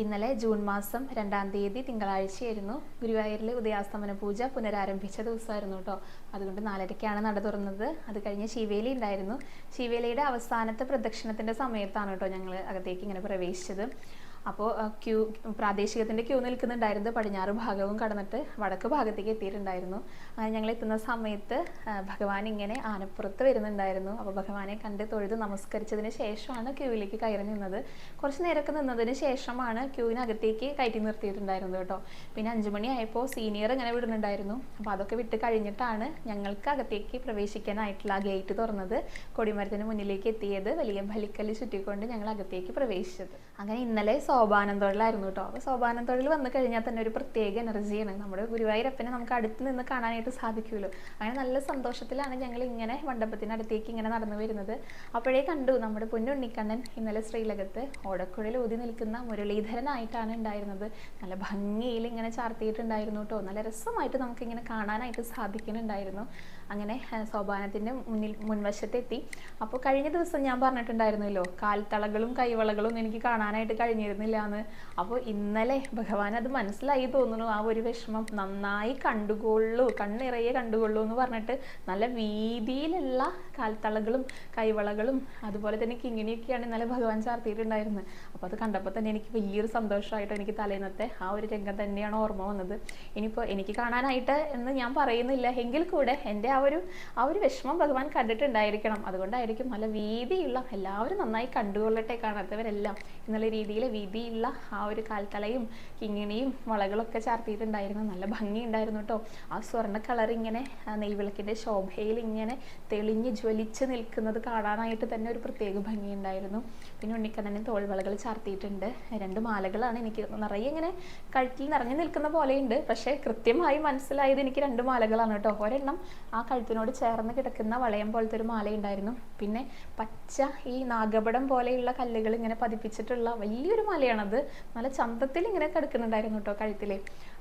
ഇന്നലെ ജൂൺ മാസം രണ്ടാം തീയതി തിങ്കളാഴ്ചയായിരുന്നു ഗുരുവായൂരിലെ ഉദയാസ്തമന പൂജ പുനരാരംഭിച്ച ദിവസമായിരുന്നു കേട്ടോ. അതുകൊണ്ട് നാലരയ്ക്കാണ് നട തുറന്നത്. അത് കഴിഞ്ഞ് ശിവേലി ഉണ്ടായിരുന്നു. ശിവേലിയുടെ അവസാനത്തെ പ്രദക്ഷിണത്തിന്റെ സമയത്താണ് കേട്ടോ ഞങ്ങൾ അകത്തേക്ക് ഇങ്ങനെ പ്രവേശിച്ചത്. അപ്പോൾ ക്യൂ പ്രാദേശികത്തിന്റെ ക്യൂ നിൽക്കുന്നുണ്ടായിരുന്നു. പടിഞ്ഞാറ് ഭാഗവും കടന്നിട്ട് വടക്ക് ഭാഗത്തേക്ക് എത്തിയിട്ടുണ്ടായിരുന്നു. അങ്ങനെ ഞങ്ങൾ എത്തുന്ന സമയത്ത് ഭഗവാൻ ഇങ്ങനെ ആനപ്പുറത്ത് വരുന്നുണ്ടായിരുന്നു. അപ്പോൾ ഭഗവാനെ കണ്ട് തൊഴുത് നമസ്കരിച്ചതിന് ശേഷമാണ് ക്യൂവിലേക്ക് കയറി നിന്നത്. കുറച്ച് നേരമൊക്കെ നിന്നതിന് ശേഷമാണ് ക്യൂവിനകത്തേക്ക് കയറ്റി നിർത്തിയിട്ടുണ്ടായിരുന്നത് കേട്ടോ. പിന്നെ അഞ്ചു മണി ആയപ്പോൾ സീനിയർ ഇങ്ങനെ വിടുന്നുണ്ടായിരുന്നു. അപ്പോൾ അതൊക്കെ വിട്ട് കഴിഞ്ഞിട്ടാണ് ഞങ്ങൾക്ക് അകത്തേക്ക് പ്രവേശിക്കാനായിട്ടുള്ള ഗേറ്റ് തുറന്നത്. കൊടിമരത്തിന് മുന്നിലേക്ക് എത്തിയത് വലിയ ഭലിക്കല്ല് ചുറ്റിക്കൊണ്ട് ഞങ്ങൾ അകത്തേക്ക് പ്രവേശിച്ചത്. അങ്ങനെ ഇന്നലെ സോപാനം തൊഴിലായിരുന്നു കേട്ടോ. അപ്പോൾ സോപാനം തൊഴിൽ വന്നു കഴിഞ്ഞാൽ തന്നെ ഒരു പ്രത്യേക എനർജിയാണ്. നമ്മുടെ ഗുരുവായൂരപ്പനെ നമുക്ക് അടുത്ത് നിന്ന് കാണാനായിട്ട് സാധിക്കുമല്ലോ. അങ്ങനെ നല്ല സന്തോഷത്തിലാണ് ഞങ്ങൾ ഇങ്ങനെ മണ്ഡപത്തിനടുത്തേക്ക് ഇങ്ങനെ നടന്നു വരുന്നത്. അപ്പോഴേ കണ്ടു നമ്മുടെ പൊന്നുണ്ണിക്കണ്ണൻ ഇന്നലെ ശ്രീലകത്ത് ഓടക്കുഴൽ ഊതി നിൽക്കുന്ന മുരളീധരനായിട്ടാണ് ഉണ്ടായിരുന്നത്. നല്ല ഭംഗിയിൽ ഇങ്ങനെ ചാർത്തിയിട്ടുണ്ടായിരുന്നു കേട്ടോ. നല്ല രസമായിട്ട് നമുക്ക് ഇങ്ങനെ കാണാനായിട്ട് സാധിക്കുന്നുണ്ടായിരുന്നു. അങ്ങനെ സോപാനത്തിന്റെ മുന്നിൽ മുൻവശത്തെത്തി. അപ്പോൾ കഴിഞ്ഞ ദിവസം ഞാൻ പറഞ്ഞിട്ടുണ്ടായിരുന്നല്ലോ കാൽത്തളകളും കൈവളകളും എനിക്ക് കാണാനായിട്ട് കഴിഞ്ഞിരുന്നില്ല എന്ന് അപ്പോൾ ഇന്നലെ ഭഗവാൻ അത് മനസ്സിലായി തോന്നുന്നു ആ ഒരു വിഷമം നന്നായി കണ്ടുകൊള്ളൂ കണ്ണിറയെ കണ്ടുകൊള്ളൂ എന്ന് പറഞ്ഞിട്ട് നല്ല വീതിയിലുള്ള കാൽത്തളകളും കൈവളകളും അതുപോലെ തന്നെ കിങ്ങിണിയൊക്കെയാണ് ഇന്നലെ ഭഗവാൻ ചാർത്തിയിട്ടുണ്ടായിരുന്നത്. അപ്പോൾ അത് കണ്ടപ്പോൾ തന്നെ എനിക്ക് വലിയൊരു സന്തോഷമായിട്ട് എനിക്ക് തലേന്നത്തെ ആ ഒരു രംഗം തന്നെയാണ് ഓർമ്മ വന്നത്. ഇനിയിപ്പോൾ എനിക്ക് കാണാനായിട്ട് എന്ന് ഞാൻ പറയുന്നില്ല. എങ്കിൽ കൂടെ എന്റെ ആ ഒരു ആ ഒരു വിഷമം ഭഗവാൻ കണ്ടിട്ടുണ്ടായിരിക്കണം. അതുകൊണ്ടായിരിക്കും നല്ല വീതിയുള്ള എല്ലാവരും നന്നായി കണ്ടുകൊള്ളട്ടെ കാണാത്തവരെല്ലാം എന്നുള്ള രീതിയിൽ വീതിയുള്ള ആ ഒരു കാൽത്തലയും കിങ്ങിണിയും വളകളൊക്കെ ചാർത്തിയിട്ടുണ്ടായിരുന്നു. നല്ല ഭംഗിയുണ്ടായിരുന്നു കേട്ടോ. ആ സ്വർണ കളർ ഇങ്ങനെ നെയ്വിളക്കിന്റെ ശോഭയിൽ ഇങ്ങനെ തെളിഞ്ഞ് ജ്വലിച്ച് നിൽക്കുന്നത് കാണാനായിട്ട് തന്നെ ഒരു പ്രത്യേക ഭംഗിയുണ്ടായിരുന്നു. പിന്നെ ഉണ്ണിക്കണ്ണന് തോൾവളകൾ ചാർത്തിയിട്ടുണ്ട്. രണ്ട് മാലകളാണ് എനിക്ക് നിറയെ ഇങ്ങനെ കഴുത്തിൽ നിറഞ്ഞു നിൽക്കുന്ന പോലെയുണ്ട്. പക്ഷേ കൃത്യമായി മനസ്സിലായത് എനിക്ക് രണ്ട് മാലകളാണ് കേട്ടോ. ഒരെണ്ണം ആ കഴുത്തിനോട് ചേർന്ന് കിടക്കുന്ന വളയം പോലത്തെ ഒരു മാലയുണ്ടായിരുന്നു. പിന്നെ പച്ച ഈ നാഗപടം പോലെയുള്ള കല്ലുകൾ ഇങ്ങനെ പതിപ്പിച്ചിട്ടുള്ള വലിയൊരു മാലയാണത്. നല്ല ചന്തത്തിൽ ഇങ്ങനെ കിടക്കുന്നുണ്ടായിരുന്നു കേട്ടോ കഴുത്തിൽ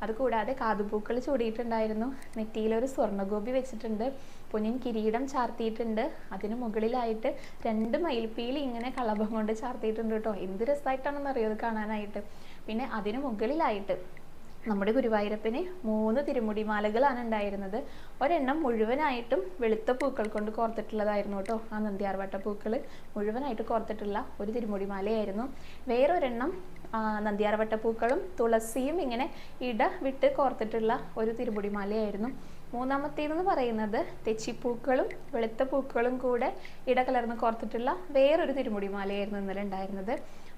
അതുകൂടാതെ കാതുപൂക്കൾ ചൂടിയിട്ടുണ്ടായിരുന്നു. നെറ്റിയിലൊരു സ്വർണഗോപി വെച്ചിട്ടുണ്ട്. പൊന്നിൻ കിരീടം ചാർത്തിയിട്ടുണ്ട്. അതിന് മുകളിലായിട്ട് രണ്ട് മയിൽപ്പീലി ഇങ്ങനെ കളഭം കൊണ്ട് ചാർത്തിയിട്ടുണ്ട് കേട്ടോ. എന്ത് രസമായിട്ടാണെന്ന് അറിയോ അത് കാണാനായിട്ട്. പിന്നെ അതിന് മുകളിലായിട്ട് നമ്മുടെ ഗുരുവായൂരപ്പന് മൂന്ന് തിരുമുടിമാലകളാണ് ഉണ്ടായിരുന്നത്. ഒരെണ്ണം മുഴുവനായിട്ടും വെളുത്ത പൂക്കൾ കൊണ്ട് കോർത്തിട്ടുള്ളതായിരുന്നു കേട്ടോ ആ നന്ദിയാർവട്ട പൂക്കൾ മുഴുവനായിട്ട് കോർത്തിട്ടുള്ള ഒരു തിരുമുടിമാലയായിരുന്നു. വേറൊരെണ്ണം നന്ദിയാർവട്ട പൂക്കളും തുളസിയും ഇങ്ങനെ ഇട വിട്ട് കോർത്തിട്ടുള്ള ഒരു തിരുമുടി മാലയായിരുന്നു മൂന്നാമത്തേതെന്ന് പറയുന്നത് തെച്ചിപ്പൂക്കളും വെളുത്ത പൂക്കളും കൂടെ ഇടകലർന്ന് കോർത്തിട്ടുള്ള വേറൊരു തിരുമുടി മാലയായിരുന്നു ഇന്നലെ ഉണ്ടായിരുന്നത്.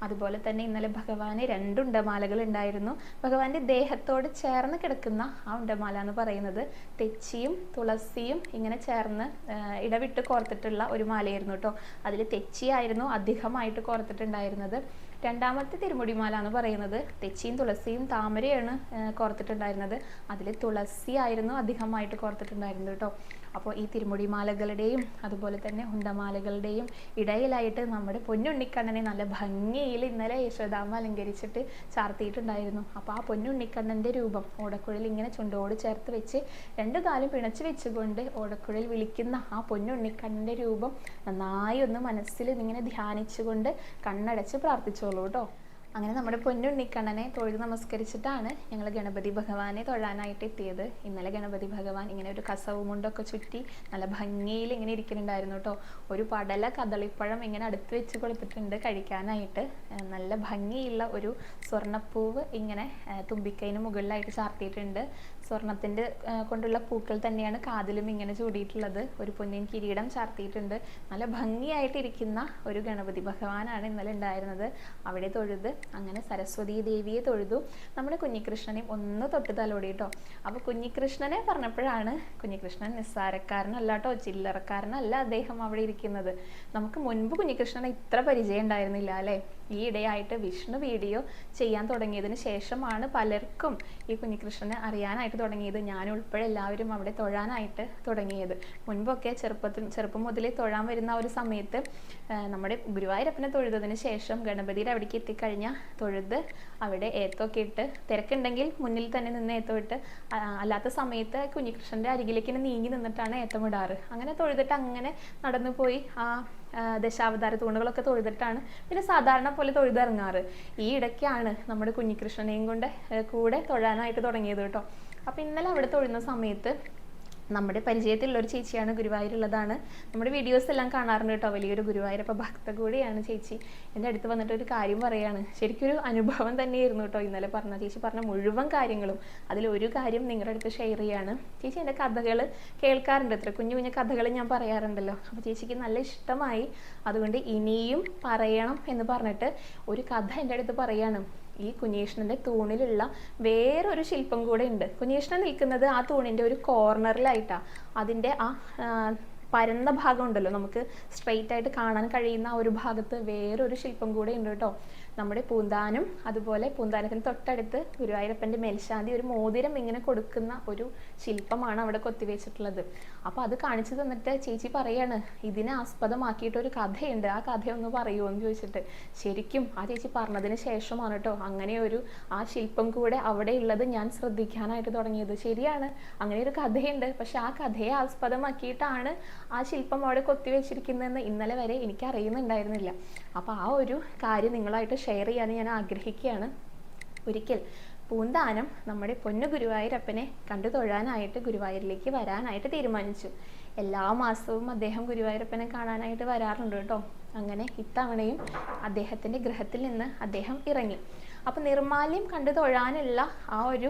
അതുപോലെ തന്നെ ഇന്നലെ ഭഗവാന് രണ്ട് ഉണ്ടമാലകൾ ഉണ്ടായിരുന്നു. ഭഗവാന്റെ ദേഹത്തോട് ചേർന്ന് കിടക്കുന്ന ആ ഉണ്ടമാല എന്ന് പറയുന്നത് തെച്ചിയും തുളസിയും ഇങ്ങനെ ചേർന്ന് ഇടവിട്ട് കോർത്തിട്ടുള്ള ഒരു മാലയായിരുന്നു കേട്ടോ. അതിൽ തെച്ചിയായിരുന്നു അധികമായിട്ട് കോർത്തിട്ടുണ്ടായിരുന്നത്. രണ്ടാമത്തെ തിരുമുടിമാല എന്ന് പറയുന്നത് തെച്ചിയും തുളസിയും താമരയാണ് കോർത്തിട്ടുണ്ടായിരുന്നത്. അതിൽ തുളസി ആയിരുന്നു അധികമായിട്ട് കോർത്തിട്ടുണ്ടായിരുന്നത് കേട്ടോ. അപ്പോൾ ഈ തിരുമുടിമാലകളുടെയും അതുപോലെ തന്നെ ഉണ്ടമാലകളുടെയും ഇടയിലായിട്ട് നമ്മുടെ പൊന്നുണ്ണിക്കണ്ണനെ നല്ല ഭംഗിയിൽ ഇന്നലെ യശോദാമ്മ അലങ്കരിച്ചിട്ട് ചാർത്തിയിട്ടുണ്ടായിരുന്നു. അപ്പോൾ ആ പൊന്നുണ്ണിക്കണ്ണന്റെ രൂപം ഓടക്കുഴൽ ഇങ്ങനെ ചുണ്ടോട് ചേർത്ത് വെച്ച് രണ്ടു കാലും പിണച്ച് വെച്ചുകൊണ്ട് ഓടക്കുഴൽ വിളിക്കുന്ന ആ പൊന്നുണ്ണിക്കണ്ണന്റെ രൂപം നന്നായി ഒന്ന് മനസ്സിൽ ഇങ്ങനെ ധ്യാനിച്ചുകൊണ്ട് കണ്ണടച്ച് പ്രാർത്ഥിച്ചോളൂ. കേട്ടോ അങ്ങനെ നമ്മുടെ പൊന്നുണ്ണിക്കണ്ണനെ തൊഴുത് നമസ്കരിച്ചിട്ടാണ് ഞങ്ങൾ ഗണപതി ഭഗവാനെ തൊഴാനായിട്ട് എത്തിയത്. ഇന്നലെ ഗണപതി ഭഗവാൻ ഇങ്ങനെ ഒരു കസവുമുണ്ടൊക്കെ ചുറ്റി നല്ല ഭംഗിയിൽ ഇങ്ങനെ ഇരിക്കുന്നുണ്ടായിരുന്നു കേട്ടോ ഒരു പടല കദളിപ്പഴം ഇങ്ങനെ അടുത്ത് വെച്ച് കൊടുത്തിട്ടുണ്ട് കഴിക്കാനായിട്ട്. നല്ല ഭംഗിയുള്ള ഒരു സ്വർണപ്പൂവ് ഇങ്ങനെ തുമ്പിക്കൈന് മുകളിലായിട്ട് ചാർത്തിയിട്ടുണ്ട്. സ്വർണത്തിന്റെ കൊണ്ടുള്ള പൂക്കൾ തന്നെയാണ് കാതിലും ഇങ്ങനെ ചൂടിയിട്ടുള്ളത്. ഒരു പൊന്നിൻ കിരീടം ചാർത്തിയിട്ടുണ്ട്. നല്ല ഭംഗിയായിട്ട് ഇരിക്കുന്ന ഒരു ഗണപതി ഭഗവാനാണ് ഇന്നലെ ഉണ്ടായിരുന്നത്. അവിടെ തൊഴുത് അങ്ങനെ സരസ്വതി ദേവിയെ തൊഴുതു. നമ്മുടെ കുഞ്ഞികൃഷ്ണനെയും ഒന്ന് തൊട്ട് തലോടി കേട്ടോ. അപ്പോൾ കുഞ്ഞികൃഷ്ണനെ പറഞ്ഞപ്പോഴാണ് കുഞ്ഞികൃഷ്ണൻ നിസ്സാരക്കാരനല്ല കേട്ടോ ചില്ലറക്കാരനല്ല അദ്ദേഹം അവിടെ ഇരിക്കുന്നത്. നമുക്ക് മുൻപ് കുഞ്ഞികൃഷ്ണനെ ഇത്ര പരിചയം ഉണ്ടായിരുന്നില്ല അല്ലേ? ഈ ഇടയായിട്ട് വിഷ്ണു വീഡിയോ ചെയ്യാൻ തുടങ്ങിയതിന് ശേഷമാണ് പലർക്കും ഈ കുഞ്ഞികൃഷ്ണനെ അറിയാനായിട്ട് തുടങ്ങിയത്. ഞാൻ ഉൾപ്പെടെ എല്ലാവരും അവിടെ തൊഴാനായിട്ട് തുടങ്ങിയത്. മുൻപൊക്കെ ചെറുപ്പത്തിൽ ചെറുപ്പം മുതലേ തൊഴാൻ വരുന്ന ഒരു സമയത്ത് നമ്മുടെ ഗുരുവായൂരപ്പനെ തൊഴുതതിന് ശേഷം ഗണപതിയുടെ അവിടേക്ക് എത്തിക്കഴിഞ്ഞാൽ തൊഴുത് അവിടെ ഏത്തൊക്കെ ഇട്ട് തിരക്കുണ്ടെങ്കിൽ മുന്നിൽ തന്നെ നിന്ന് ഏത്തം ഇട്ട് അല്ലാത്ത സമയത്ത് കുഞ്ഞിക്കൃഷ്ണന്റെ അരികിലേക്ക് നീങ്ങി നിന്നിട്ടാണ് ഏത്തമിടാറ് അങ്ങനെ തൊഴുതിട്ട് അങ്ങനെ നടന്നു പോയി ആ, ദശാവതാര തൂണുകളൊക്കെ തൊഴുതിട്ടാണ് പിന്നെ സാധാരണ പോലെ തൊഴുതിറങ്ങാറ്. ഈ ഇടയ്ക്കാണ് നമ്മുടെ കുഞ്ഞികൃഷ്ണനെയും കൊണ്ട് കൂടെ തൊഴാനായിട്ട് തുടങ്ങിയത് കേട്ടോ. അപ്പം ഇന്നലെ അവിടെ തൊഴുന്ന സമയത്ത് നമ്മുടെ പരിചയത്തിലുള്ള ഒരു ചേച്ചിയാണ് ഗുരുവായൂരുള്ളതാണ്. നമ്മുടെ വീഡിയോസ് എല്ലാം കാണാറുണ്ട് കേട്ടോ. വലിയൊരു ഗുരുവായൂരപ്പ ഭക്ത കൂടിയാണ് ചേച്ചി. എന്റെ അടുത്ത് വന്നിട്ട് ഒരു കാര്യം പറയാണ്. ശരിക്കും ഒരു അനുഭവം തന്നെയായിരുന്നു കേട്ടോ ഇന്നലെ പറഞ്ഞ ചേച്ചി പറഞ്ഞ മുഴുവൻ കാര്യങ്ങളും. അതിൽ ഒരു കാര്യം നിങ്ങളുടെ അടുത്ത് ഷെയർ ചെയ്യാണ്. ചേച്ചി എന്റെ കഥകൾ കേൾക്കാറുണ്ട്. എത്ര കുഞ്ഞു കുഞ്ഞു കഥകൾ ഞാൻ പറയാറുണ്ടല്ലോ. അപ്പോൾ ചേച്ചിക്ക് നല്ല ഇഷ്ടമായി. അതുകൊണ്ട് ഇനിയും പറയണം എന്ന് പറഞ്ഞിട്ട് ഒരു കഥ എന്റെ അടുത്ത് പറയാണ്. ഈ കുഞ്ഞീഷ്ണന്റെ തൂണിലുള്ള വേറൊരു ശില്പം കൂടെ ഉണ്ട്. കുഞ്ഞീഷ്ണൻ നിൽക്കുന്നത് ആ തൂണിന്റെ ഒരു കോർണറിലായിട്ടാ. അതിന്റെ ആ, പരന്ന ഭാഗം ഉണ്ടല്ലോ. നമുക്ക് സ്ട്രെയിറ്റ് ആയിട്ട് കാണാൻ കഴിയുന്ന ആ ഒരു ഭാഗത്ത് വേറൊരു ശില്പം കൂടെ ഉണ്ട് കേട്ടോ. നമ്മുടെ പൂന്താനം അതുപോലെ പൂന്താനത്തിന് തൊട്ടടുത്ത് ഗുരുവായൂരപ്പന്റെ മേൽശാന്തി ഒരു മോതിരം ഇങ്ങനെ കൊടുക്കുന്ന ഒരു ശില്പമാണ് അവിടെ കൊത്തിവെച്ചിട്ടുള്ളത്. അപ്പോൾ അത് കാണിച്ചു തന്നിട്ട് ചേച്ചി പറയാണ് ഇതിനെ ആസ്പദമാക്കിയിട്ട് ഒരു കഥയുണ്ട് ആ കഥ ഒന്ന് പറയുമോ എന്ന് ചോദിച്ചിട്ട്. ശരിക്കും ആ ചേച്ചി പറഞ്ഞതിന് ശേഷമാണ് കേട്ടോ അങ്ങനെ ഒരു ആ ശില്പം കൂടെ അവിടെ ഉള്ളത് ഞാൻ ശ്രദ്ധിക്കാനായിട്ട് തുടങ്ങിയത്. ശരിയാണ് അങ്ങനെ ഒരു കഥയുണ്ട് പക്ഷെ ആ കഥയെ ആസ്പദമാക്കിയിട്ടാണ് ആ ശില്പം അവിടെ കൊത്തിവെച്ചിരിക്കുന്നതെന്ന് ഇന്നലെ വരെ എനിക്ക് അറിയുന്നുണ്ടായിരുന്നില്ല അപ്പോൾ ആ ഒരു കാര്യം നിങ്ങളായിട്ട് ഷെയർ ചെയ്യാൻ ഞാൻ ആഗ്രഹിക്കുകയാണ്. ഒരിക്കൽ പൂന്താനം നമ്മുടെ പൊന്നു ഗുരുവായൂരപ്പനെ കണ്ടു തൊഴാനായിട്ട് ഗുരുവായൂരിലേക്ക് വരാനായിട്ട് തീരുമാനിച്ചു. എല്ലാ മാസവും അദ്ദേഹം ഗുരുവായൂരപ്പനെ കാണാനായിട്ട് വരാറുണ്ട് കേട്ടോ. അങ്ങനെ ഇത്തവണയും അദ്ദേഹത്തിന്റെ ഗൃഹത്തിൽ നിന്ന് അദ്ദേഹം ഇറങ്ങി. അപ്പോൾ നിർമാല്യം കണ്ടു തൊഴാനുള്ള ആ ഒരു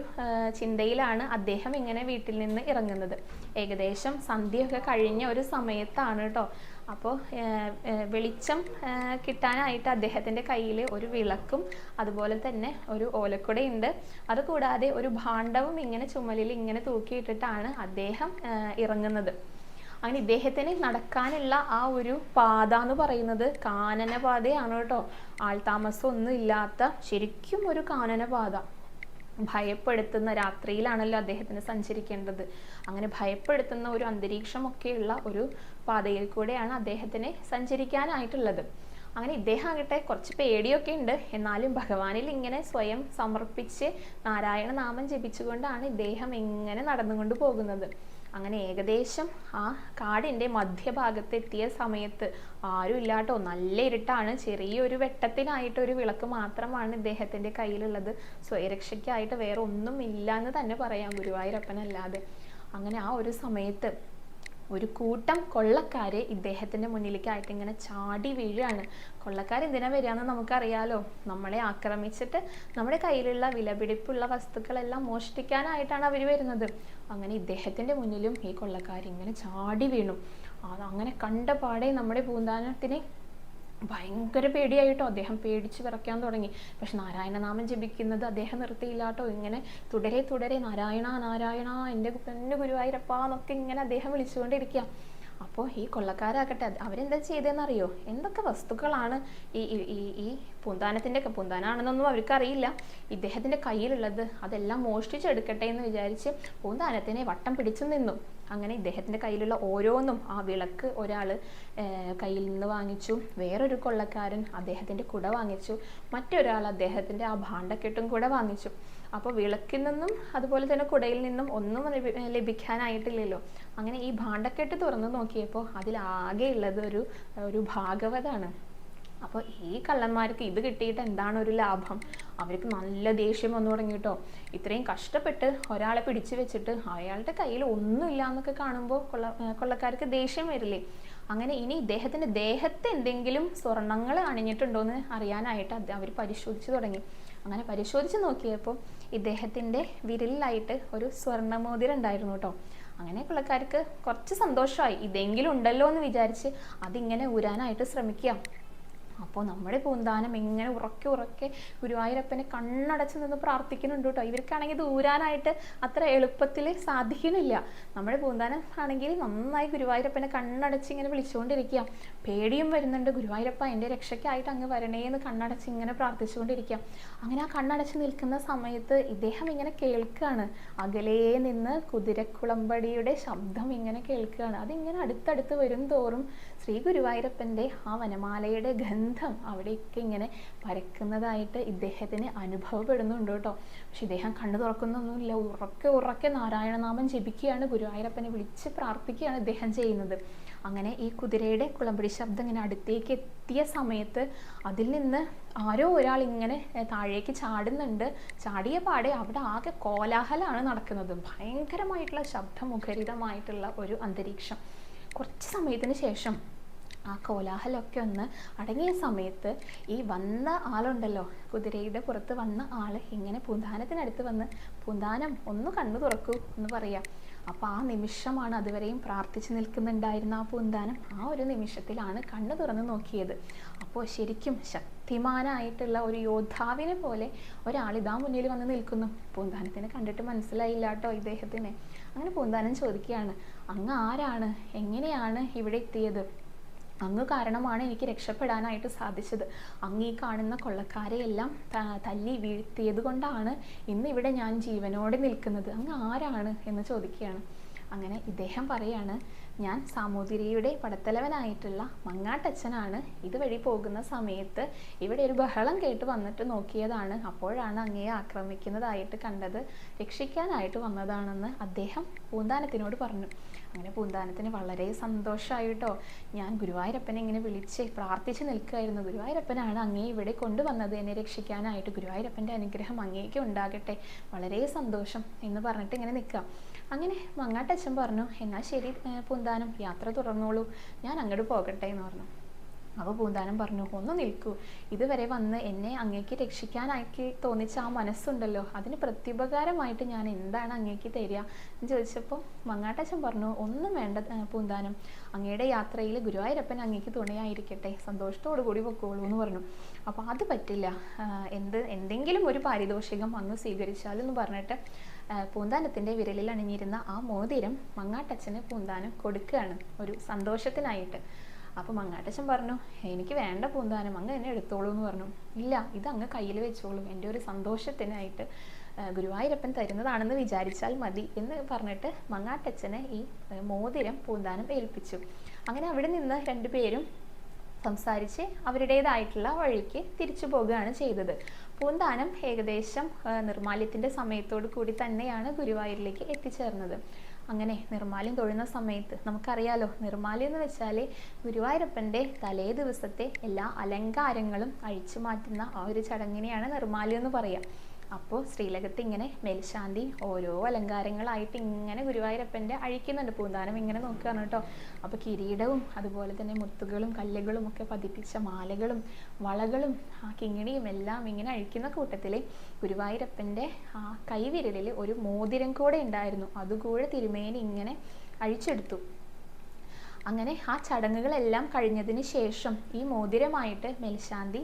ചിന്തയിലാണ് അദ്ദേഹം ഇങ്ങനെ വീട്ടിൽ നിന്ന് ഇറങ്ങുന്നത്. ഏകദേശം സന്ധ്യയൊക്കെ കഴിഞ്ഞ ഒരു സമയത്താണ് കേട്ടോ. അപ്പോൾ വെളിച്ചം കിട്ടാനായിട്ട് അദ്ദേഹത്തിന്റെ കയ്യിൽ ഒരു വിളക്കും അതുപോലെ തന്നെ ഒരു ഓലക്കുടയുണ്ട്. അതുകൂടാതെ ഒരു ഭാണ്ഡവും ഇങ്ങനെ ചുമലിൽ ഇങ്ങനെ തൂക്കിയിട്ടിട്ടാണ് അദ്ദേഹം ഇറങ്ങുന്നത്. അങ്ങനെ ഇദ്ദേഹത്തിന് നടക്കാനുള്ള ആ ഒരു പാത എന്ന് പറയുന്നത് കാനനപാതയാണ് കേട്ടോ. ആൾതാമസം ഒന്നും ഇല്ലാത്ത ശരിക്കും ഒരു കാനനപാത. ഭയപ്പെടുത്തുന്ന രാത്രിയിലാണല്ലോ അദ്ദേഹത്തിന് സഞ്ചരിക്കേണ്ടത്. അങ്ങനെ ഭയപ്പെടുത്തുന്ന ഒരു അന്തരീക്ഷമൊക്കെയുള്ള ഒരു പാതയിൽ കൂടെയാണ് അദ്ദേഹത്തിന് സഞ്ചരിക്കാനായിട്ടുള്ളത്. അങ്ങനെ ഇദ്ദേഹം ആകട്ടെ കുറച്ച് പേടിയൊക്കെ ഉണ്ട്. എന്നാലും ഭഗവാനിൽ ഇങ്ങനെ സ്വയം സമർപ്പിച്ച് നാരായണ നാമം ജപിച്ചുകൊണ്ടാണ് ഇദ്ദേഹം ഇങ്ങനെ നടന്നുകൊണ്ട് പോകുന്നത്. അങ്ങനെ ഏകദേശം ആ കാടിന്റെ മധ്യഭാഗത്തെത്തിയ സമയത്ത് ആരും ഇല്ലാട്ടോ നല്ല ഇരുട്ടാണ്. ചെറിയൊരു വെട്ടത്തിനായിട്ട് ഒരു വിളക്ക് മാത്രമാണ് ഇദ്ദേഹത്തിന്റെ കയ്യിലുള്ളത്. സ്വയരക്ഷയ്ക്കായിട്ട് വേറെ ഒന്നും ഇല്ല എന്ന് തന്നെ പറയാം ഗുരുവായൂരപ്പനല്ലാതെ. അങ്ങനെ ആ ഒരു സമയത്ത് ഒരു കൂട്ടം കൊള്ളക്കാരെ ഇദ്ദേഹത്തിന്റെ മുന്നിലേക്കായിട്ട് ഇങ്ങനെ ചാടി വീഴുകയാണ്. കൊള്ളക്കാർ എന്തിനാ വരികയെന്ന് നമുക്കറിയാലോ. നമ്മളെ ആക്രമിച്ചിട്ട് നമ്മുടെ കയ്യിലുള്ള വിലപിടിപ്പുള്ള വസ്തുക്കളെല്ലാം മോഷ്ടിക്കാനായിട്ടാണ് അവർ വരുന്നത്. അങ്ങനെ ഇദ്ദേഹത്തിന്റെ മുന്നിലും ഈ കൊള്ളക്കാർ ഇങ്ങനെ ചാടി വീണു. അത് അങ്ങനെ കണ്ട പാടെ നമ്മുടെ പൂന്താനത്തിനെ ഭയങ്കര പേടിയായിട്ടോ. അദ്ദേഹം പേടിച്ച് വിറയ്ക്കാൻ തുടങ്ങി. പക്ഷെ നാരായണനാമം ജപിക്കുന്നത് അദ്ദേഹം നിർത്തിയില്ലാട്ടോ. ഇങ്ങനെ തുടരെ തുടരെ നാരായണ നാരായണ എന്റെ പൊന്നു ഗുരുവായൂരപ്പ എന്നൊക്കെ ഇങ്ങനെ അദ്ദേഹം വിളിച്ചുകൊണ്ടിരിക്കുക അപ്പോൾ ഈ കൊള്ളക്കാരാകട്ടെ അവരെന്താ ചെയ്തതെന്നറിയോ എന്തൊക്കെ വസ്തുക്കളാണ് ഈ ഈ- ഈ പൂന്താനത്തിന്റെ പൂന്താനാണെന്നൊന്നും അവർക്കറിയില്ല. ഇദ്ദേഹത്തിന്റെ കയ്യിലുള്ളത് അതെല്ലാം മോഷ്ടിച്ചെടുക്കട്ടെ എന്ന് വിചാരിച്ച് പൂന്താനത്തിനെ വട്ടം പിടിച്ചു നിന്നു. അങ്ങനെ ഇദ്ദേഹത്തിന്റെ കയ്യിലുള്ള ഓരോന്നും ആ വിളക്ക് ഒരാൾ കയ്യിൽ നിന്ന് വാങ്ങിച്ചു. വേറൊരു കൊള്ളക്കാരൻ അദ്ദേഹത്തിന്റെ കുട വാങ്ങിച്ചു. മറ്റൊരാൾ അദ്ദേഹത്തിന്റെ ആ ഭാണ്ഡക്കെട്ടും കൂടെ വാങ്ങിച്ചു. അപ്പോൾ വിളക്കിൽ നിന്നും അതുപോലെ തന്നെ കുടയിൽ നിന്നും ഒന്നും ലഭി- ലഭിക്കാനായിട്ടില്ലല്ലോ. അങ്ങനെ ഈ ഭാണ്ഡക്കെട്ട് തുറന്നു നോക്കിയപ്പോൾ അതിലാകെ ഉള്ളത് ഒരു ഒരു ഭാഗവതാണ്. അപ്പോൾ ഈ കള്ളന്മാർക്ക് ഇത് കിട്ടിയിട്ട് എന്താണ് ഒരു ലാഭം? അവർക്ക് നല്ല ദേഷ്യം വന്നു തുടങ്ങിയിട്ടോ ഇത്രയും കഷ്ടപ്പെട്ട് ഒരാളെ പിടിച്ചു വെച്ചിട്ട് അയാളുടെ കയ്യിൽ ഒന്നുമില്ല എന്നൊക്കെ കാണുമ്പോൾ കൊള്ള കൊള്ളക്കാർക്ക് ദേഷ്യം വരില്ലേ? അങ്ങനെ ഇനി ഇദ്ദേഹത്തിന്റെ ദേഹത്ത് എന്തെങ്കിലും സ്വർണങ്ങൾ അണിഞ്ഞിട്ടുണ്ടോ എന്ന് അറിയാനായിട്ട് അവർ പരിശോധിച്ചു തുടങ്ങി. അങ്ങനെ പരിശോധിച്ച് നോക്കിയപ്പോൾ ഇദ്ദേഹത്തിന്റെ വിരലിലായിട്ട് ഒരു സ്വർണമോതിരം ഉണ്ടായിരുന്നു കേട്ടോ. അങ്ങനെ പിള്ളക്കാർക്ക് കുറച്ച് സന്തോഷമായി. ഇതെങ്കിലും ഉണ്ടല്ലോ എന്ന് വിചാരിച്ച് അതിങ്ങനെ ഊരാനായിട്ട് ശ്രമിക്കുക. അപ്പോൾ നമ്മുടെ പൂന്താനം ഇങ്ങനെ ഉറക്കെ ഉറക്കെ ഗുരുവായൂരപ്പനെ കണ്ണടച്ച് നിന്ന് പ്രാർത്ഥിക്കുന്നുണ്ട് കേട്ടോ. ഇവർക്കാണെങ്കിൽ ദൂരാനായിട്ട് അത്ര എളുപ്പത്തിൽ സാധിക്കണില്ല. നമ്മുടെ പൂന്താനം ആണെങ്കിൽ നന്നായി ഗുരുവായൂരപ്പനെ കണ്ണടച്ച് ഇങ്ങനെ വിളിച്ചുകൊണ്ടിരിക്കുക പേടിയും വരുന്നുണ്ട്. ഗുരുവായൂരപ്പ എന്റെ രക്ഷയ്ക്കായിട്ട് അങ്ങ് വരണേ എന്ന് കണ്ണടച്ച് ഇങ്ങനെ പ്രാർത്ഥിച്ചുകൊണ്ടിരിക്കുക. അങ്ങനെ ആ കണ്ണടച്ച് നിൽക്കുന്ന സമയത്ത് ഇദ്ദേഹം ഇങ്ങനെ കേൾക്കുകയാണ്. അകലേ നിന്ന് കുതിരക്കുളമ്പടിയുടെ ശബ്ദം ഇങ്ങനെ കേൾക്കുകയാണ്. അതിങ്ങനെ അടുത്തടുത്ത് വരും തോറും ശ്രീ ഗുരുവായൂരപ്പന്റെ ആ വനമാലയുടെ ഗന്ധം അവിടെയൊക്കെ ഇങ്ങനെ പരക്കുന്നതായിട്ട് ഇദ്ദേഹത്തിന് അനുഭവപ്പെടുന്നുണ്ട് കേട്ടോ. പക്ഷെ ഇദ്ദേഹം കണ്ണു തുറക്കുന്നൊന്നുമില്ല. ഉറക്കെ ഉറക്കെ നാരായണനാമം ജപിക്കുകയാണ്. ഗുരുവായൂരപ്പനെ വിളിച്ച് പ്രാർത്ഥിക്കുകയാണ് ഇദ്ദേഹം ചെയ്യുന്നത്. അങ്ങനെ ഈ കുതിരയുടെ കുളമ്പടി ശബ്ദം ഇങ്ങനെ അടുത്തേക്ക് എത്തിയ സമയത്ത് അതിൽ നിന്ന് ആരോ ഒരാൾ ഇങ്ങനെ താഴേക്ക് ചാടുന്നുണ്ട്. ചാടിയ പാടെ അവിടെ ആകെ കോലാഹലമാണ് നടക്കുന്നത്. ഭയങ്കരമായിട്ടുള്ള ശബ്ദമുഖരിതമായിട്ടുള്ള ഒരു അന്തരീക്ഷം. കുറച്ച് സമയത്തിന് ശേഷം ആ കോലാഹലമൊക്കെ ഒന്ന് അടങ്ങിയ സമയത്ത് ഈ വന്ന ആളുണ്ടല്ലോ കുതിരയുടെ പുറത്ത് വന്ന ആൾ ഇങ്ങനെ പൂന്താനത്തിനടുത്ത് വന്ന് പൂന്താനം ഒന്ന് കണ്ണു തുറക്കൂ എന്ന് പറയാം. അപ്പോൾ ആ നിമിഷമാണ് അതുവരെയും പ്രാർത്ഥിച്ചു നിൽക്കുന്നുണ്ടായിരുന്ന ആ പൂന്താനം. ആ ഒരു നിമിഷത്തിലാണ് കണ്ണു തുറന്ന് നോക്കിയത്. അപ്പോൾ ശരിക്കും ശക്തിമാനായിട്ടുള്ള ഒരു യോദ്ധാവിനെ പോലെ ഒരാൾ ഇതാ മുന്നിൽ വന്ന് നിൽക്കുന്നു. പൂന്താനത്തിനെ കണ്ടിട്ട് മനസ്സിലായില്ല കേട്ടോ ഇദ്ദേഹത്തിന്. അങ്ങനെ പൂന്താനം ചോദിക്കുകയാണ് അങ്ങ് ആരാണ്? എങ്ങനെയാണ് ഇവിടെ എത്തിയത്? അങ്ങ് കാരണമാണ് എനിക്ക് രക്ഷപ്പെടാനായിട്ട് സാധിച്ചത്. അങ്ങ് ഈ കാണുന്ന കൊള്ളക്കാരെയെല്ലാം തല്ലി വീഴ്ത്തിയത് കൊണ്ടാണ് ഇന്ന് ഇവിടെ ഞാൻ ജീവനോടെ നിൽക്കുന്നത്. അങ്ങ് ആരാണ് എന്ന് ചോദിക്കുകയാണ്. അങ്ങനെ ഇദ്ദേഹം പറയാണ് ഞാൻ സാമൂതിരിയുടെ പടത്തലവനായിട്ടുള്ള മങ്ങാട്ടച്ഛനാണ്. ഇതുവഴി പോകുന്ന സമയത്ത് ഇവിടെ ഒരു ബഹളം കേട്ട് വന്നിട്ട് നോക്കിയതാണ്. അപ്പോഴാണ് അങ്ങയെ ആക്രമിക്കുന്നതായിട്ട് കണ്ടത്. രക്ഷിക്കാനായിട്ട് വന്നതാണെന്ന് അദ്ദേഹം പൂന്താനത്തിനോട് പറഞ്ഞു. അങ്ങനെ പൂന്താനത്തിന് വളരെ സന്തോഷമായിട്ടോ ഞാൻ ഗുരുവായൂരപ്പനെ ഇങ്ങനെ വിളിച്ച് പ്രാർത്ഥിച്ച് നിൽക്കുകയായിരുന്നു. ഗുരുവായൂരപ്പനാണ് അങ്ങേ ഇവിടെ കൊണ്ടുവന്നത് എന്നെ രക്ഷിക്കാനായിട്ട്. ഗുരുവായൂരപ്പന്റെ അനുഗ്രഹം അങ്ങേക്ക് ഉണ്ടാകട്ടെ. വളരെ സന്തോഷം എന്ന് പറഞ്ഞിട്ട് ഇങ്ങനെ നിൽക്കുക. അങ്ങനെ മങ്ങാട്ടച്ഛൻ പറഞ്ഞു എന്നാൽ ശരി പൂന്താനം. യാത്ര തുടർന്നോളൂ. ഞാൻ അങ്ങോട്ട് പോകട്ടെ എന്ന് പറഞ്ഞു. അപ്പോൾ പൂന്താനം പറഞ്ഞു ഒന്ന് നിൽക്കൂ. ഇതുവരെ വന്ന് എന്നെ അങ്ങേക്ക് രക്ഷിക്കാനാക്കി തോന്നിച്ച ആ മനസ്സുണ്ടല്ലോ. അതിന് പ്രത്യുപകാരമായിട്ട് ഞാൻ എന്താണ് അങ്ങേക്ക് തരിക? എന്ന് ചോദിച്ചപ്പോൾ മങ്ങാട്ടച്ഛൻ പറഞ്ഞു ഒന്നും വേണ്ട പൂന്താനം. അങ്ങയുടെ യാത്രയിൽ ഗുരുവായൂരപ്പൻ അങ്ങേക്ക് തുണയായിരിക്കട്ടെ. സന്തോഷത്തോടു കൂടി പൊക്കോളൂ എന്ന് പറഞ്ഞു. അപ്പോൾ അത് പറ്റില്ല. എന്ത് എന്തെങ്കിലും ഒരു പാരിതോഷികം അങ്ങ് സ്വീകരിച്ചാലെന്ന് പറഞ്ഞിട്ട് പൂന്താനത്തിന്റെ വിരലിൽ അണിഞ്ഞിരുന്ന ആ മോതിരം മങ്ങാട്ടച്ഛന് പൂന്താനം കൊടുക്കുകയാണ്. ഒരു സന്തോഷത്തിനായിട്ട്. അപ്പോൾ മങ്ങാട്ടച്ഛൻ പറഞ്ഞു എനിക്ക് വേണ്ട പൂന്താനം അങ്ങ് എന്നെ എടുത്തോളൂ എന്ന് പറഞ്ഞു. ഇല്ല ഇത് അങ്ങ് കയ്യിൽ വെച്ചോളൂ. എന്റെ ഒരു സന്തോഷത്തിനായിട്ട് ഗുരുവായൂരപ്പൻ തരുന്നതാണെന്ന് വിചാരിച്ചാൽ മതി എന്ന് പറഞ്ഞിട്ട് മങ്ങാട്ടച്ഛനെ ഈ മോതിരം പൂന്താനം ഏൽപ്പിച്ചു. അങ്ങനെ അവിടെ നിന്ന് രണ്ടുപേരും സംസാരിച്ച് അവരുടേതായിട്ടുള്ള വഴിക്ക് തിരിച്ചു പോകുകയാണ് ചെയ്തത്. പൂന്താനം ഏകദേശം നിർമാല്യത്തിന്റെ സമയത്തോടു കൂടി തന്നെയാണ് ഗുരുവായൂരിലേക്ക് എത്തിച്ചേർന്നത്. അങ്ങനെ നിർമാല്യം തൊഴുന്ന സമയത്ത് നമുക്കറിയാലോ നിർമാല്യം എന്ന് വെച്ചാൽ ഗുരുവായൂരപ്പന്റെ തലേ ദിവസത്തെ എല്ലാ അലങ്കാരങ്ങളും അഴിച്ചു മാറ്റുന്ന ആ ഒരു ചടങ്ങിനെയാണ് നിർമാല്യം എന്ന് പറയുക അപ്പോൾ ശ്രീലകത്ത് ഇങ്ങനെ മേൽശാന്തി ഓരോ അലങ്കാരങ്ങളായിട്ട് ഇങ്ങനെ ഗുരുവായൂരപ്പന്റെ അഴിക്കുന്നുണ്ട്. പൂന്താനം ഇങ്ങനെ നോക്കുകയാണ് കേട്ടോ. അപ്പോൾ കിരീടവും അതുപോലെ തന്നെ മുത്തുകളും കല്ലുകളും ഒക്കെ പതിപ്പിച്ച മാലകളും വളകളും ആ കിങ്ങിണിയും എല്ലാം ഇങ്ങനെ അഴിക്കുന്ന കൂട്ടത്തിൽ ഗുരുവായൂരപ്പന്റെ ആ കൈവിരലിൽ ഒരു മോതിരം കൂടെ ഉണ്ടായിരുന്നു. അതുകൂടെ തിരുമേനി ഇങ്ങനെ അഴിച്ചെടുത്തു. അങ്ങനെ ആ ചടങ്ങുകളെല്ലാം കഴിഞ്ഞതിന് ശേഷം ഈ മോതിരമായിട്ട് മേൽശാന്തി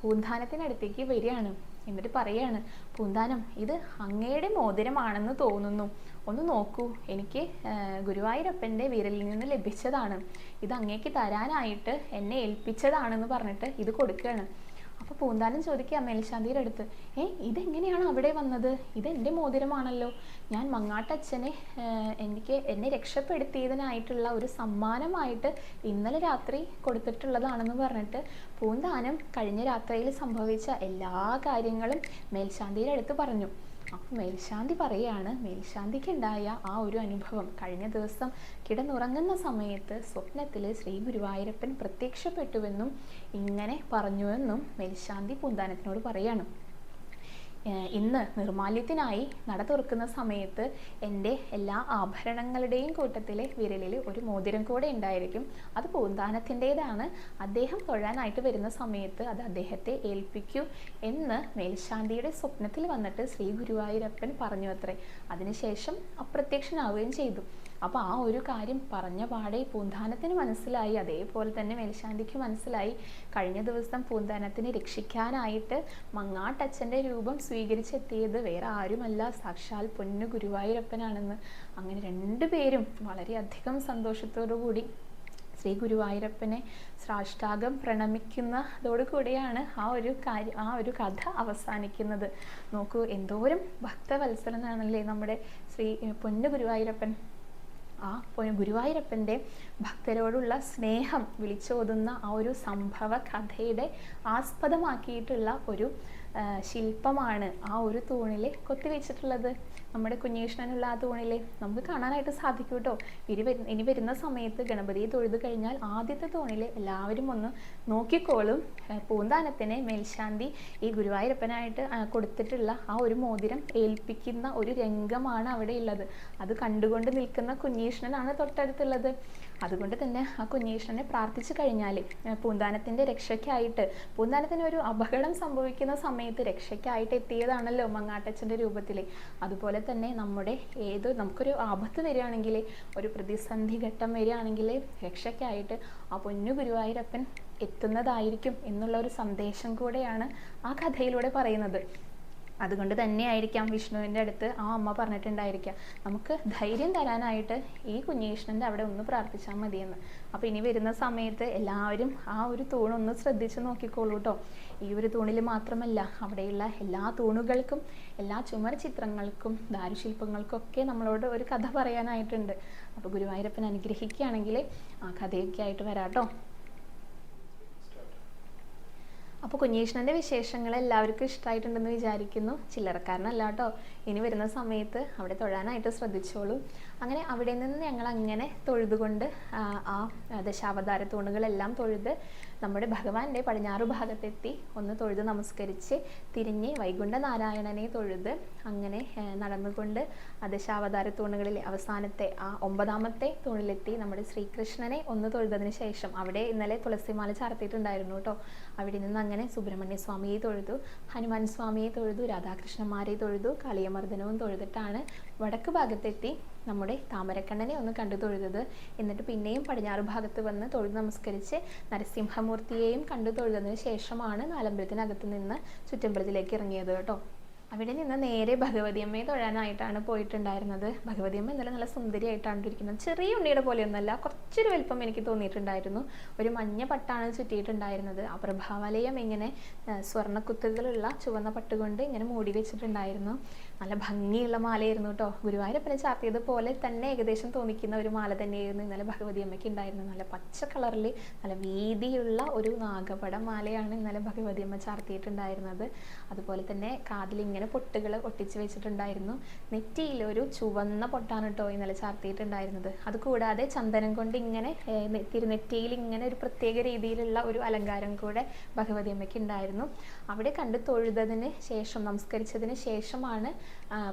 പൂന്താനത്തിനടുത്തേക്ക് വരികയാണ്. എന്നിട്ട് പറയാണ് പൂന്താനം ഇത് അങ്ങയുടെ മോതിരമാണെന്ന് തോന്നുന്നു. ഒന്ന് നോക്കൂ എനിക്ക് ഗുരുവായൂരപ്പന്റെ വിരലിൽ നിന്ന് ലഭിച്ചതാണ്. ഇത് അങ്ങേക്ക് തരാനായിട്ട് എന്നെ ഏൽപ്പിച്ചതാണെന്ന് പറഞ്ഞിട്ട് ഇത് കൊടുക്കുകയാണ് അപ്പോൾ പൂന്താനം ചോദിക്കുക മേൽശാന്തിയുടെ അടുത്ത് ഏ ഇതെങ്ങനെയാണ് അവിടെ വന്നത്? ഇത് എന്റെ മോതിരമാണല്ലോ. ഞാൻ മങ്ങാട്ടച്ഛനെ എനിക്ക് എന്നെ രക്ഷപ്പെടുത്തിയതിനായിട്ടുള്ള ഒരു സമ്മാനമായിട്ട് ഇന്നലെ രാത്രി കൊടുത്തിട്ടുള്ളതാണെന്ന് പറഞ്ഞിട്ട് പൂന്താനം കഴിഞ്ഞ രാത്രിയിൽ സംഭവിച്ച എല്ലാ കാര്യങ്ങളും മേൽശാന്തിയുടെ അടുത്ത് പറഞ്ഞു. അപ്പം മേൽശാന്തി പറയാണ് മേൽശാന്തിക്ക് ഉണ്ടായ ആ ഒരു അനുഭവം. കഴിഞ്ഞ ദിവസം കിടന്നുറങ്ങുന്ന സമയത്ത് സ്വപ്നത്തിൽ ശ്രീ ഗുരുവായൂരപ്പൻ പ്രത്യക്ഷപ്പെട്ടുവെന്നും ഇങ്ങനെ പറഞ്ഞുവെന്നും മേൽശാന്തി പൂന്താനത്തിനോട് പറയാണ്. ഇന്ന് നിർമാല്യത്തിനായി നട തുറക്കുന്ന സമയത്ത് എന്റെ എല്ലാ ആഭരണങ്ങളുടെയും കൂട്ടത്തിലെ വിരലിൽ ഒരു മോതിരം കൂടെ ഉണ്ടായിരിക്കും. അത് പൂന്താനത്തിന്റെതാണ്. അദ്ദേഹം തൊഴാനായിട്ട് വരുന്ന സമയത്ത് അത് അദ്ദേഹത്തെ ഏൽപ്പിക്കൂ എന്ന് മേൽശാന്തിയുടെ സ്വപ്നത്തിൽ വന്നിട്ട് ശ്രീ ഗുരുവായൂരപ്പൻ പറഞ്ഞു അത്രേ. അതിനുശേഷം അപ്രത്യക്ഷനാവുകയും ചെയ്തു. അപ്പോൾ ആ ഒരു കാര്യം പറഞ്ഞ പാടെ പൂന്താനത്തിന് മനസ്സിലായി. അതേപോലെ തന്നെ മേൽശാന്തിക്ക് മനസ്സിലായി. കഴിഞ്ഞ ദിവസം പൂന്താനത്തിനെ രക്ഷിക്കാനായിട്ട് മങ്ങാട്ടച്ഛന്റെ രൂപം സ്വീകരിച്ചെത്തിയത് വേറെ ആരുമല്ല. സാക്ഷാൽ പൊന്നു ഗുരുവായൂരപ്പനാണെന്ന്. അങ്ങനെ രണ്ടുപേരും വളരെയധികം സന്തോഷത്തോടു കൂടി ശ്രീ ഗുരുവായൂരപ്പനെ സാഷ്ടാകം പ്രണമിക്കുന്നതോടുകൂടിയാണ് ആ ഒരു കാര്യം ആ ഒരു കഥ അവസാനിക്കുന്നത്. നോക്കൂ എന്തോരം ഭക്തവത്സലനാണല്ലേ നമ്മുടെ ശ്രീ പൊന്നു ഗുരുവായൂരപ്പൻ. ആ ഗുരുവായൂരപ്പന്റെ ഭക്തരോടുള്ള സ്നേഹം വിളിച്ചോതുന്ന ആ ഒരു സംഭവ കഥയുടെ ആസ്പദമാക്കിയിട്ടുള്ള ഒരു ശില്പമാണ് ആ ഒരു തൂണിൽ കൊത്തിവെച്ചിട്ടുള്ളത്. നമ്മുടെ കുഞ്ഞീഷ്ണനുള്ള ആ തൂണിലെ നമുക്ക് കാണാനായിട്ട് സാധിക്കും കേട്ടോ ഇനി വരു- ഇനി വരുന്ന സമയത്ത് ഗണപതിയെ തൊഴുതു കഴിഞ്ഞാൽ ആദ്യത്തെ തൂണിലെ എല്ലാവരും ഒന്ന് നോക്കിക്കോളും. പൂന്താനത്തിന് മേൽശാന്തി ഈ ഗുരുവായൂരപ്പനായിട്ട് കൊടുത്തിട്ടുള്ള ആ ഒരു മോതിരം ഏൽപ്പിക്കുന്ന ഒരു രംഗമാണ് അവിടെ ഉള്ളത്. അത് കണ്ടുകൊണ്ട് നിൽക്കുന്ന കുഞ്ഞീഷ്ണനാണ് തൊട്ടടുത്തുള്ളത്. അതുകൊണ്ട് തന്നെ ആ കുഞ്ഞീഷ്ണനെ പ്രാർത്ഥിച്ചു കഴിഞ്ഞാൽ പൂന്താനത്തിന്റെ രക്ഷയ്ക്കായിട്ട് പൂന്താനത്തിന് ഒരു അപകടം സംഭവിക്കുന്ന സമയത്ത് രക്ഷയ്ക്കായിട്ട് എത്തിയതാണല്ലോ മങ്ങാട്ടച്ഛന്റെ രൂപത്തിൽ അതുപോലെ തന്നെ നമ്മുടെ ഏത് നമുക്കൊരു ആപത്ത് വരികയാണെങ്കിൽ ഒരു പ്രതിസന്ധി ഘട്ടം വരികയാണെങ്കിൽ രക്ഷയ്ക്കായിട്ട് ആ പൊന്നു ഗുരുവായൂരപ്പൻ എത്തുന്നതായിരിക്കും എന്നുള്ള ഒരു സന്ദേശം കൂടെയാണ് ആ കഥയിലൂടെ പറയുന്നത്. അതുകൊണ്ട് തന്നെയായിരിക്കാം വിഷ്ണുവിന്റെ അടുത്ത് ആ അമ്മ പറഞ്ഞിട്ടുണ്ടായിരിക്കാം നമുക്ക് ധൈര്യം തരാനായിട്ട് ഈ കുഞ്ഞീഷ്ണന്റെ അവിടെ ഒന്ന് പ്രാർത്ഥിച്ചാൽ മതിയെന്ന്. അപ്പോൾ ഇനി വരുന്ന സമയത്ത് എല്ലാവരും ആ ഒരു തൂണൊന്ന് ശ്രദ്ധിച്ച് നോക്കിക്കോളൂ കേട്ടോ ഈ ഒരു തൂണിൽ മാത്രമല്ല അവിടെയുള്ള എല്ലാ തൂണുകൾക്കും എല്ലാ ചുമർ ചിത്രങ്ങൾക്കും ദാരുശില്പങ്ങൾക്കൊക്കെ നമ്മളോട് ഒരു കഥ പറയാനായിട്ടുണ്ട്. അപ്പോൾ ഗുരുവായൂരപ്പൻ അനുഗ്രഹിക്കുകയാണെങ്കിൽ ആ കഥയൊക്കെ ആയിട്ട് വരാട്ടോ അപ്പോൾ കുഞ്ഞീഷ്ണന്റെ വിശേഷങ്ങൾ എല്ലാവർക്കും ഇഷ്ടമായിട്ടുണ്ടെന്ന് വിചാരിക്കുന്നു. ചില്ലറക്കാരനല്ല കേട്ടോ ഇനി വരുന്ന സമയത്ത് അവിടെ തൊഴാനായിട്ട് ശ്രദ്ധിച്ചോളൂ. അങ്ങനെ അവിടെ നിന്ന് ഞങ്ങൾ അങ്ങനെ തൊഴുതുകൊണ്ട് ആ, ദശാവതാര തൂണുകളെല്ലാം തൊഴുത് നമ്മുടെ ഭഗവാന്റെ പടിഞ്ഞാറ് ഭാഗത്തെത്തി ഒന്ന് തൊഴുത് നമസ്കരിച്ച് തിരിഞ്ഞ് വൈകുണ്ഠ നാരായണനെ തൊഴുത് അങ്ങനെ നടന്നുകൊണ്ട് ദശാവതാര തൂണുകളിലെ അവസാനത്തെ ആ ഒമ്പതാമത്തെ തൂണിലെത്തി നമ്മുടെ ശ്രീകൃഷ്ണനെ ഒന്ന് തൊഴുതതിന് ശേഷം അവിടെ ഇന്നലെ തുളസിമാല ചാർത്തിയിട്ടുണ്ടായിരുന്നു കേട്ടോ അവിടെ നിന്ന് അങ്ങനെ സുബ്രഹ്മണ്യ സ്വാമിയെ തൊഴുതു ഹനുമാൻ സ്വാമിയെ തൊഴുതു രാധാകൃഷ്ണന്മാരെ തൊഴുതു കളിയമർദ്ദനവും തൊഴുതിട്ടാണ് വടക്ക് ഭാഗത്തെത്തി നമ്മുടെ താമരക്കണ്ണനെ ഒന്ന് കണ്ടു തൊഴുതത്. എന്നിട്ട് പിന്നെയും പടിഞ്ഞാറ് ഭാഗത്ത് വന്ന് തൊഴുത് നമസ്കരിച്ച് നരസിംഹമൂർത്തിയെയും കണ്ടു തൊഴുതതിന് ശേഷമാണ് നാലമ്പലത്തിനകത്ത് നിന്ന് ചുറ്റമ്പലത്തിലേക്ക് ഇറങ്ങിയത് കേട്ടോ അവിടെ നിന്ന് നേരെ ഭഗവതി ഭഗവതിയമ്മയെ തൊഴാനായിട്ടാണ് പോയിട്ടുണ്ടായിരുന്നത്. ഭഗവതിയമ്മ ഇന്നലെ നല്ല സുന്ദരിയായിട്ടാണ് ഇരിക്കുന്നത്. ചെറിയ ഉണ്ണിയുടെ പോലെയൊന്നുമല്ല കുറച്ചൊരു വലിപ്പം എനിക്ക് തോന്നിയിട്ടുണ്ടായിരുന്നു. ഒരു മഞ്ഞ പട്ടാണ് ചുറ്റിയിട്ടുണ്ടായിരുന്നത്. ആ പ്രഭാവലയം ഇങ്ങനെ സ്വർണക്കുത്തുകളുള്ള ചുവന്ന പട്ടുകൊണ്ട് ഇങ്ങനെ മൂടി വെച്ചിട്ടുണ്ടായിരുന്നു. നല്ല ഭംഗിയുള്ള മാലയായിരുന്നു കേട്ടോ. ഗുരുവായൂരപ്പനെ ചാർത്തിയത് പോലെ തന്നെ ഏകദേശം തോന്നിക്കുന്ന ഒരു മാല തന്നെയായിരുന്നു ഇന്നലെ ഭഗവതി അമ്മയ്ക്ക് ഉണ്ടായിരുന്നത്. നല്ല പച്ച കളറിൽ നല്ല വീതിയുള്ള ഒരു നാഗപട മാലയാണ് ഇന്നലെ ഭഗവതി അമ്മ ചാർത്തിയിട്ടുണ്ടായിരുന്നത്. അതുപോലെ തന്നെ കാതിൽ ഇങ്ങനെ പൊട്ടുകൾ ഒട്ടിച്ച് വെച്ചിട്ടുണ്ടായിരുന്നു. നെറ്റിയിൽ ഒരു ചുവന്ന പൊട്ടാണ് കേട്ടോ ഇന്നലെ ചാർത്തിയിട്ടുണ്ടായിരുന്നത്. അതുകൂടാതെ ചന്ദനം കൊണ്ട് ഇങ്ങനെ തിരുനെറ്റിയിൽ ഇങ്ങനെ ഒരു പ്രത്യേക രീതിയിലുള്ള ഒരു അലങ്കാരം കൂടെ ഭഗവതി അമ്മയ്ക്ക് ഉണ്ടായിരുന്നു. അവിടെ കണ്ട് തൊഴുതതിന് ശേഷം നമസ്കരിച്ചതിന് ശേഷമാണ്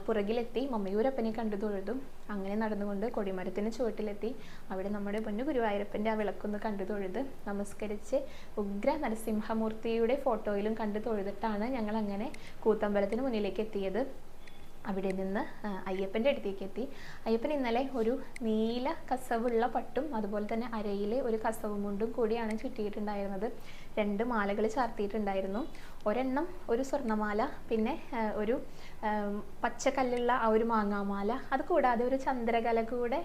പുറകിലെത്തി മമ്മയൂരപ്പനെ കണ്ടു തൊഴുതും. അങ്ങനെ നടന്നുകൊണ്ട് കൊടിമരത്തിന് ചുവട്ടിലെത്തി അവിടെ നമ്മുടെ പൊന്നു ഗുരുവായൂരപ്പന്റെ ആ വിളക്കൊന്ന് കണ്ടു തൊഴുത് നമസ്കരിച്ച് ഉഗ്ര നരസിംഹമൂർത്തിയുടെ ഫോട്ടോയിലും കണ്ടു തൊഴുതിട്ടാണ് ഞങ്ങൾ അങ്ങനെ കൂത്തമ്പലത്തിന് മുന്നിലേക്ക് എത്തിയത്. അവിടെ നിന്ന് അയ്യപ്പന്റെ അടുത്തേക്ക് എത്തി. അയ്യപ്പൻ ഇന്നലെ ഒരു നീല കസവുള്ള പട്ടും അതുപോലെ തന്നെ അരയിലെ ഒരു കസവ് മുണ്ടും കൂടിയാണ് ചുറ്റിയിട്ടുണ്ടായിരുന്നത്. രണ്ട് മാലകൾ ചാർത്തിയിട്ടുണ്ടായിരുന്നു. ഒരെണ്ണം ഒരു സ്വർണമാല പിന്നെ ഒരു പച്ചക്കല്ലുള്ള ആ ഒരു മാങ്ങാമാല. അത് കൂടാതെ ഒരു ചന്ദ്രകല കൂടെ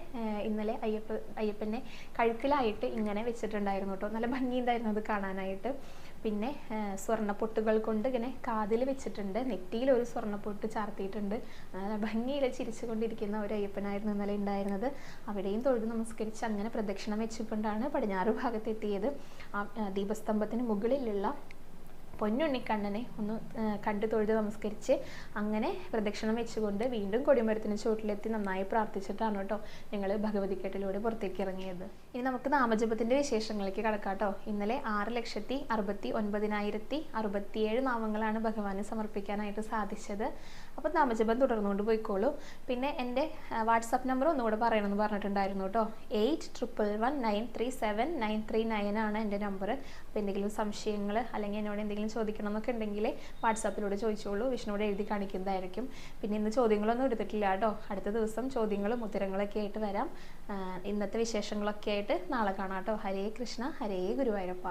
ഇന്നലെ അയ്യപ്പ അയ്യപ്പനെ കഴുക്കിലായിട്ട് ഇങ്ങനെ വെച്ചിട്ടുണ്ടായിരുന്നു കേട്ടോ. നല്ല ഭംഗിയുണ്ടായിരുന്നു അത് കാണാനായിട്ട്. പിന്നെ സ്വർണ സ്വർണപ്പൊട്ടുകൾ കൊണ്ട് ഇങ്ങനെ കാതിൽ വെച്ചിട്ടുണ്ട്. നെറ്റിയിൽ ഒരു സ്വർണപ്പൊട്ട് ചാർത്തിയിട്ടുണ്ട്. ഭംഗിയിൽ ചിരിച്ചുകൊണ്ടിരിക്കുന്ന ഒരു അയ്യപ്പനായിരുന്നു ഇന്നലെ ഉണ്ടായിരുന്നത്. അവിടെയും തൊഴുത് നമസ്കരിച്ച് അങ്ങനെ പ്രദക്ഷിണം വെച്ചുകൊണ്ടാണ് പടിഞ്ഞാറ് ഭാഗത്തെത്തിയത്. ദീപസ്തംഭത്തിന് മുകളിലുള്ള പൊന്നുണ്ണിക്കണ്ണനെ ഒന്ന് കണ്ടു തൊഴുത് നമസ്കരിച്ച് അങ്ങനെ പ്രദക്ഷിണം വെച്ചുകൊണ്ട് വീണ്ടും കൊടിമരത്തിന് ചുവട്ടിലെത്തി നന്നായി പ്രാർത്ഥിച്ചിട്ടാണ് കേട്ടോ ഞങ്ങൾ ഭഗവതിക്കെട്ടിലൂടെ പുറത്തേക്ക് ഇറങ്ങിയത്. ഇനി നമുക്ക് നാമജപത്തിന്റെ വിശേഷങ്ങളിലേക്ക് കടക്കാം കേട്ടോ. ഇന്നലെ ആറ് ലക്ഷത്തി അറുപത്തി ഒൻപതിനായിരത്തി അറുപത്തിയേഴ് നാമങ്ങളാണ് ഭഗവാന് സമർപ്പിക്കാനായിട്ട് സാധിച്ചത്. അപ്പോൾ നാമജപം തുടർന്നുകൊണ്ട് പോയിക്കോളൂ. പിന്നെ എന്റെ വാട്സപ്പ് നമ്പർ ഒന്നുകൂടെ പറയണമെന്ന് പറഞ്ഞിട്ടുണ്ടായിരുന്നു കേട്ടോ. Eight triple one nine three seven nine three nine ആണ് എന്റെ നമ്പർ അപ്പോൾ എന്തെങ്കിലും സംശയങ്ങൾ അല്ലെങ്കിൽ എന്നോട് എന്തെങ്കിലും ചോദിക്കണം എന്നൊക്കെ ഉണ്ടെങ്കിൽ വാട്സാപ്പിലൂടെ ചോദിച്ചോളൂ. വിഷ്ണുവിടെ എഴുതി കാണിക്കുന്നതായിരിക്കും. പിന്നെ ഇന്ന് ചോദ്യങ്ങളൊന്നും എടുത്തിട്ടില്ല കേട്ടോ. അടുത്ത ദിവസം ചോദ്യങ്ങളും ഉത്തരങ്ങളൊക്കെ ആയിട്ട് വരാം. ഇന്നത്തെ വിശേഷങ്ങളൊക്കെ ആയിട്ട് നാളെ കാണാം കേട്ടോ. ഹരേ കൃഷ്ണ ഹരേ ഗുരുവായൂരപ്പ.